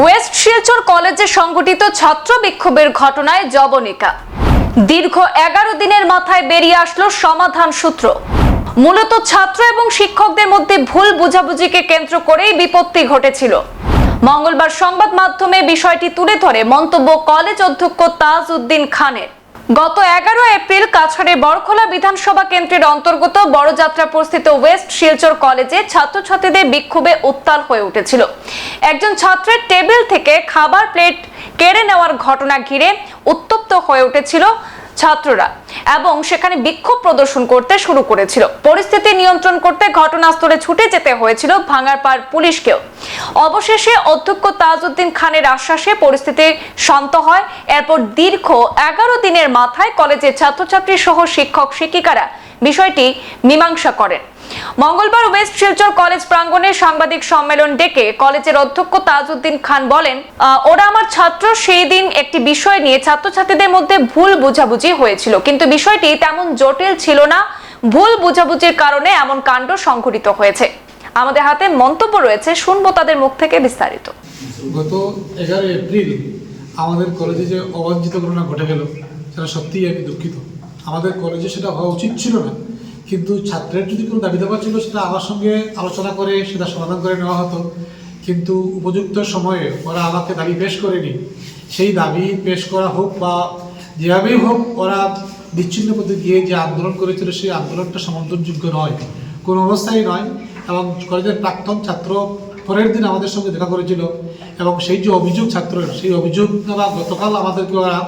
West Silchar কলেজে সংঘটিত ছাত্র বিক্ষোভের ঘটনায় জবনিকা। দীর্ঘ এগারো দিনের মাথায় বেরিয়ে আসলো সমাধান সূত্র। মূলত ছাত্র এবং শিক্ষকদের মধ্যে ভুল বুঝাবুঝিকে কেন্দ্র করেই বিপত্তি ঘটেছিল। মঙ্গলবার সংবাদ মাধ্যমে বিষয়টি তুলে ধরে মন্তব্য কলেজ অধ্যক্ষ তাজ উদ্দিন খানের। গত এগারো এপ্রিল কাছাড়ের বড়খোলা বিধানসভা কেন্দ্রের অন্তর্গত বড়যাত্রা প্রস্থিত ওয়েস্ট শিলচর কলেজে ছাত্রছাত্রীদের বিক্ষোভে উত্তাল হয়ে উঠেছিল। একজন ছাত্রের টেবিল থেকে খাবার প্লেট কেড়ে নেওয়ার ঘটনা ঘিরে উত্তপ্ত হয়ে উঠেছিল ছাত্ররা এবং সেখানে বিক্ষোভ প্রদর্শন করতে শুরু করেছিল। পরিস্থিতি নিয়ন্ত্রণ করতে ঘটনাস্থলে ছুটে যেতে হয়েছিল ভাঙারপাড় পুলিশকেও। অবশেষে অধ্যক্ষ তাজউদ্দিন খানের আশ্বাসে পরিস্থিতি শান্ত হয়। এরপর দীর্ঘ এগারো দিনের মাথায় কলেজের ছাত্রছাত্রী সহ শিক্ষক শিক্ষিকারা বিষয়টি মীমাংসা করেন। মঙ্গলবার ওয়েস্ট শিলচর কলেজ প্রাঙ্গণে সাংবাদিক সম্মেলন ডেকে কলেজের অধ্যক্ষ তাজউদ্দিন খান বলেন ওরা আমার ছাত্র, সেই দিন একটি বিষয় নিয়ে ছাত্রছাত্রীদের মধ্যে ভুল বোঝাবুঝি হয়েছিল। কিন্তু বিষয়টি তেমন জটিল ছিল না। ভুল বোঝাবুঝির কারণে এমন কাণ্ড সংঘটিত হয়েছে। আমাদের হাতে মন্তব্য রয়েছে, শুনব তাদের মুখ থেকে বিস্তারিত। গত এগারো এপ্রিল আমাদের কলেজে যে অবাঞ্ছিত ঘটনা ঘটে গেল, সেটা সত্যিই আমি দুঃখিত। আমাদের কলেজে সেটা হওয়া উচিত ছিল না। কিন্তু ছাত্রের যদি কোনো দাবি দাবা ছিল, সেটা আমার সঙ্গে আলোচনা করে সেটা সমাধান করে নেওয়া হতো। কিন্তু উপযুক্ত সময়ে ওরা আমাকে দাবি পেশ করেনি। সেই দাবি পেশ করা হোক বা যেভাবেই হোক, ওরা বিচ্ছিন্ন পথে গিয়ে যে আন্দোলন করেছিল, সেই আন্দোলনটা সমর্থনযোগ্য নয়। কোনো অবস্থায় নয়। এবং কলেজের প্রাক্তন ছাত্র পরের দিন আমাদের সঙ্গে দেখা করেছিল। এবং সেই যে অভিযোগ ছাত্রের, সেই অভিযোগ গতকাল আমাদেরকে ওরা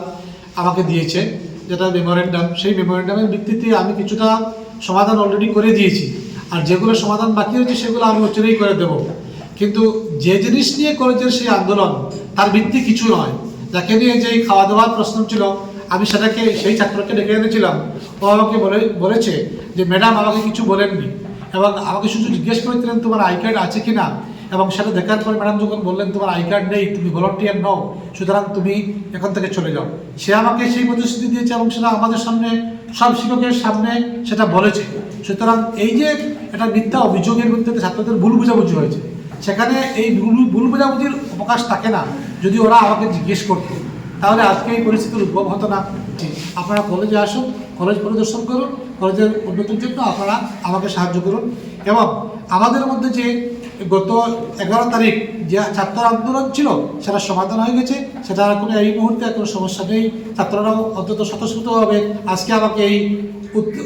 আমাকে দিয়েছে। যেটা মেমোরেন্ডাম সেই মেমোরেন্ডামের ভিত্তিতে আমি কিছুটা সমাধান অলরেডি করে দিয়েছি। আর যেগুলো সমাধান বাকি রয়েছে, সেগুলো আমি অচিরেই করে দেব। কিন্তু যে জিনিস নিয়ে কলেজের সেই আন্দোলন, তার ভিত্তি কিছু নয়। যাকে নিয়ে যে খাওয়া দাওয়ার প্রশ্ন ছিল, আমি সেটাকে, সেই ছাত্রকে ডেকে এনেছিলাম। ও আমাকে বলে, বলেছে যে, ম্যাডাম, আমাকে কিছু বলেননি। এবং আমাকে শুধু জিজ্ঞেস করেছিলেন, তোমার আই কার্ড আছে কি না এবং সেটা দেখার পর ম্যাডাম যখন বললেন, তোমার আই কার্ড নেই, তুমি ভলান্টিয়ার নও, সুতরাং তুমি এখান থেকে চলে যাও। সে আমাকে সেই প্রতিশ্রুতি দিয়েছে এবং সেটা আমাদের সামনে, সব শিক্ষকের সামনে সেটা বলেছে। সুতরাং এই যে এটা মিথ্যা অভিযোগের ভিত্তিতে ছাত্রদের ভুল বুঝাবুঝি হয়েছে, সেখানে এই ভুল ভুল বুঝাবুঝির অবকাশ থাকে না, যদি ওরা আমাকে জিজ্ঞেস করতো। তাহলে আজকে এই পরিস্থিতির উদ্ভব হতো না। আপনারা কলেজে আসুন কলেজ পরিদর্শন করুন কলেজের উন্নতির জন্য আপনারা আমাকে সাহায্য করুন। এবং আমাদের মধ্যে যে গত এগারো তারিখ যে ছাত্র আন্দোলন ছিল, সেটা সমাধান হয়ে গেছে। সেটা কোনো এই মুহূর্তে কোনো সমস্যা নেই। ছাত্ররাও অন্তত স্বতঃস্ফূর্তভাবে আজকে আমাকে এই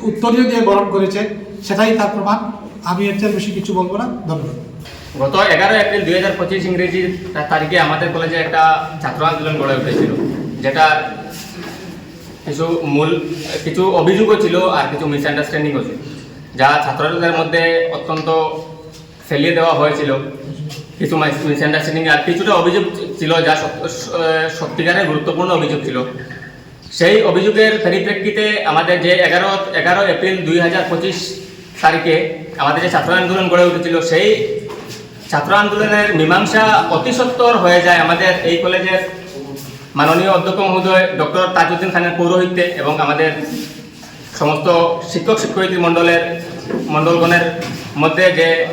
উত্তরীয় দিয়ে বরণ করেছে। সেটাই তার প্রমাণ। আমি এর চেয়ে বেশি কিছু বলব না। ধন্যবাদ। গত এগারো এপ্রিল দুই হাজার পঁচিশ ইংরেজি তারিখে আমাদের কলেজে একটা ছাত্র আন্দোলন গড়ে উঠেছিল, যেটা কিছু মূল, কিছু অভিযোগও ছিল আর কিছু মিসআন্ডারস্ট্যান্ডিংও ছিল, যা ছাত্রদের মধ্যে অত্যন্ত ফেলিয়ে দেওয়া হয়েছিল। কিছু মিসআন্ডারস্ট্যান্ডিং আর কিছুটা অভিযোগ ছিল যা সত্য- সত্যিকারের গুরুত্বপূর্ণ অভিযোগ ছিল। সেই অভিযোগের পরিপ্রেক্ষিতে আমাদের যে এগারো এগারো এপ্রিল দুই হাজার পঁচিশ তারিখে আমাদের যে ছাত্র আন্দোলন গড়ে উঠেছিল, সেই ছাত্র আন্দোলনের মীমাংসা অতি সত্বর হয়ে যায় আমাদের এই কলেজের মাননীয় অধ্যক্ষ মহোদয় ডক্টর তাজউদ্দিন খানের পৌরোহিত্যে এবং আমাদের সমস্ত শিক্ষক শিক্ষয়িত্রী মণ্ডলের, মণ্ডলগণের মধ্যে যে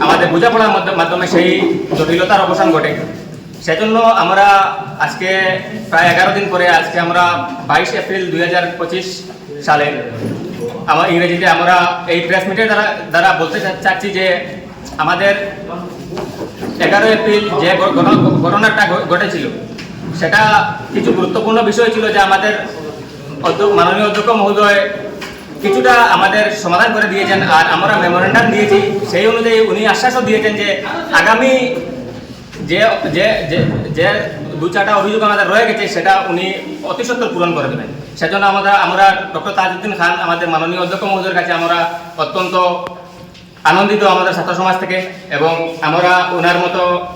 আমাদের বোঝাপড়ার মধ্যে- মাধ্যমে সেই জটিলতার অবসান ঘটে। সেজন্য আমরা আজকে প্রায় এগারো দিন পরে আজকে আমরা বাইশ এপ্রিল দুই হাজার পঁচিশ সালে আমার ইংরেজিতে আমরা এই প্রেস মিটের দ্বারা দ্বারা বলতে চাচ্ছি যে আমাদের এগারো এপ্রিল যে ঘটনাটা ঘটেছিল, সেটা কিছু গুরুত্বপূর্ণ বিষয় ছিল যে আমাদের মাননীয় অধ্যক্ষ মহোদয় কিছুটা আমাদের সমাধান করে দিয়েছেন আর আমরা মেমোরেন্ডাম দিয়েছি, সেই অনুযায়ী উনি আশ্বাসও দিয়েছেন যে আগামী যে যে, যে- দু চারটা অভিযোগ আমাদের রয়ে গেছে, সেটা উনি অতি সত্তর পূরণ করে দেবেন। সেজন্য আমরা আমরা ডক্টর তাজউদ্দিন খান, আমাদের মাননীয় অধ্যক্ষ মহোদয়ের কাছে আমরা অত্যন্ত আনন্দিত আমাদের ছাত্র সমাজ থেকে এবং আমরা ওনার মতো,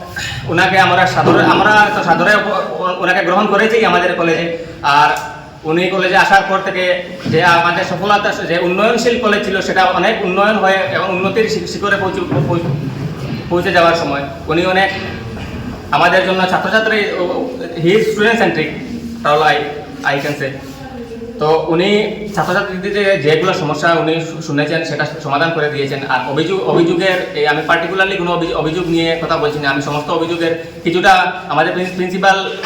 ওনাকে আমরা সাদরে, আমরা তো সাদরে ওনাকে গ্রহণ করেছি আমাদের কলেজে। আর উনি কলেজে আসার পর থেকে যে আমাদের সফলতা, যে উন্নয়নশীল কলেজ ছিল, সেটা অনেক উন্নয়ন হয়ে এবং উন্নতির শিখরে পৌঁছে, পৌঁছে- যাওয়ার সময় উনি অনেক আমাদের জন্য ছাত্রছাত্রী হি স্টুডেন্ট সেন্ট্রিক তাহলে আই আই ক্যান সে তো উনি ছাত্রছাত্রীদের যেগুলো সমস্যা উনি শুনেছেন, সেটা সমাধান করে দিয়েছেন। আর অভিযোগ অভিযোগের আমি পার্টিকুলারলি কোনো অভিযোগ নিয়ে কথা বলছি না। আমি সমস্ত অভিযোগের কিছুটা আমাদের প্রিন্সিপাল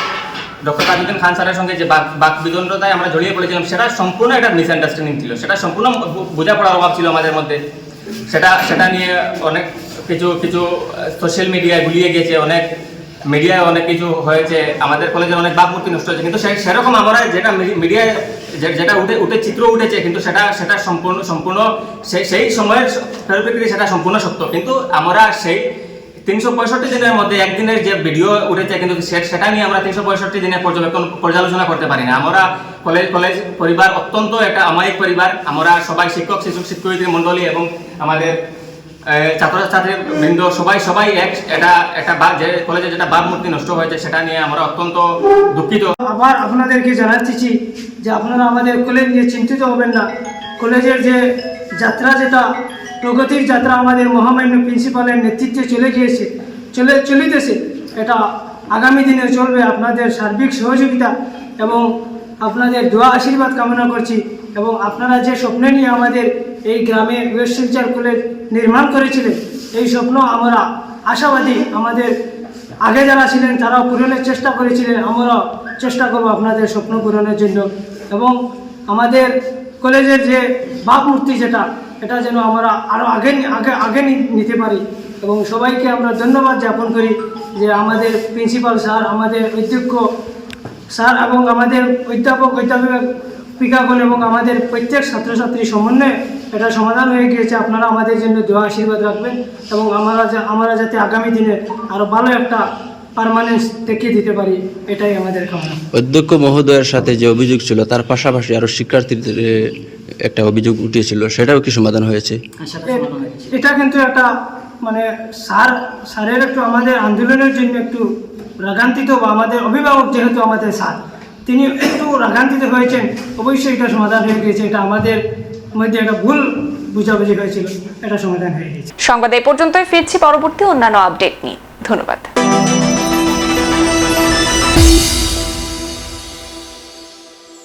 ডক্টর তাজুদ্দিন খান স্যারের সঙ্গে যে বাক বিদণ্ডতায় আমরা জড়িয়ে পড়েছিলাম, সেটা সম্পূর্ণ একটা মিসআন্ডারস্ট্যান্ডিং ছিল। সেটা সম্পূর্ণ বোঝাপড়ার অভাব ছিল আমাদের মধ্যে। সেটা সেটা নিয়ে অনেক কিছু কিছু সোশ্যাল মিডিয়ায় গুলিয়ে গেছে, অনেক মিডিয়ায় অনেক কিছু হয়েছে। আমাদের কলেজের অনেক ভাবমূর্তি নষ্ট হয়েছে। কিন্তু সেরকম আমরা যেটা মিডিয়ায় যেটা উঠে উঠে চিত্র উঠেছে, কিন্তু সেটা সেটা সম্পূর্ণ সম্পূর্ণ সেই সেই সময়ের সেটা সম্পূর্ণ সত্য। কিন্তু আমরা সেই তিনশো পঁয়ষট্টি দিনের মধ্যে একদিনের যে ভিডিও উঠেছে কিন্তু সেটা নিয়ে আমরা তিনশো পঁয়ষট্টি দিনের পর্যবেক্ষণ, পর্যালোচনা করতে পারি না। আমরা কলেজ কলেজ পরিবার অত্যন্ত একটা আমায়িক পরিবার। আমরা সবাই শিক্ষক, শিশু, শিক্ষয়িত্রী মণ্ডলী এবং আমাদের ছাত্রছাত্রী বৃন্দ সবাই সবাই এক এটা একটা বা- যে কলেজে যেটা ভাবমূর্তি নষ্ট হয়েছে সেটা নিয়ে আমরা অত্যন্ত দুঃখিত। আবার আপনাদেরকে জানাচ্ছি যে আপনারা আমাদের কলেজ নিয়ে চিন্তিত হবেন না। কলেজের যে যাত্রা যেটা প্রগতির যাত্রা আমাদের মহামান্য প্রিন্সিপালের নেতৃত্বে চলে গিয়েছে, চলে চলিতেছে। এটা আগামী দিনে চলবে আপনাদের সার্বিক সহযোগিতা এবং আপনাদের দোয়া আশীর্বাদ কামনা করছি এবং আপনারা যে স্বপ্ন নিয়ে আমাদের এই গ্রামে ওয়েস্ট শিলচর কলেজ নির্মাণ করেছিলেন, এই স্বপ্ন আমরা আশাবাদী আমাদের আগে যারা ছিলেন তারাও পূরণের চেষ্টা করেছিলেন, আমরাও চেষ্টা করব আপনাদের স্বপ্ন পূরণের জন্য এবং আমাদের কলেজের যে ভাবমূর্তি যেটা এটা যেন আমরা আরও আগে আগে আগে নিতে পারি। এবং সবাইকে আমরা ধন্যবাদ জ্ঞাপন করি যে আমাদের প্রিন্সিপাল স্যার আমাদের অধ্যক্ষ স্যার এবং আমাদের অধ্যাপক অধ্যাপিকাগণ এবং আমাদের প্রত্যেক ছাত্রছাত্রী সমন্বয়ে এটা সমাধান হয়ে গিয়েছে। আপনারা আমাদের জন্য দোয়া আশীর্বাদ রাখবেন এবং আমরা আমরা যাতে আগামী দিনে আরও ভালো একটা পারমানেন্স দেখিয়ে দিতে পারি এটাই আমাদের কামনা অধ্যক্ষ মহোদয়ের সাথে যে অভিযোগ ছিল তার পাশাপাশি আরও শিক্ষার্থীদের একটা অভিযোগ উঠিয়েছিল সেটাও কি সমাধান হয়েছে? এটা কিন্তু একটা মানে স্যার স্যারের একটু আমাদের আন্দোলনের জন্য একটু রাগান্বিত বা আমাদের অভিভাবক যেহেতু আমাদের স্যার তিনি একটু রাগান্বিত হয়েছেন অবশ্যই এটা সমাধান হয়ে গিয়েছে এটা আমাদের মধ্যে একটা ভুল বুঝাবুঝি হয়েছিল এটা সমাধান হয়ে গেছে সংবাদ এই পর্যন্তই ফিরছি পরবর্তী অন্যান্য আপডেট নিয়ে। ধন্যবাদ।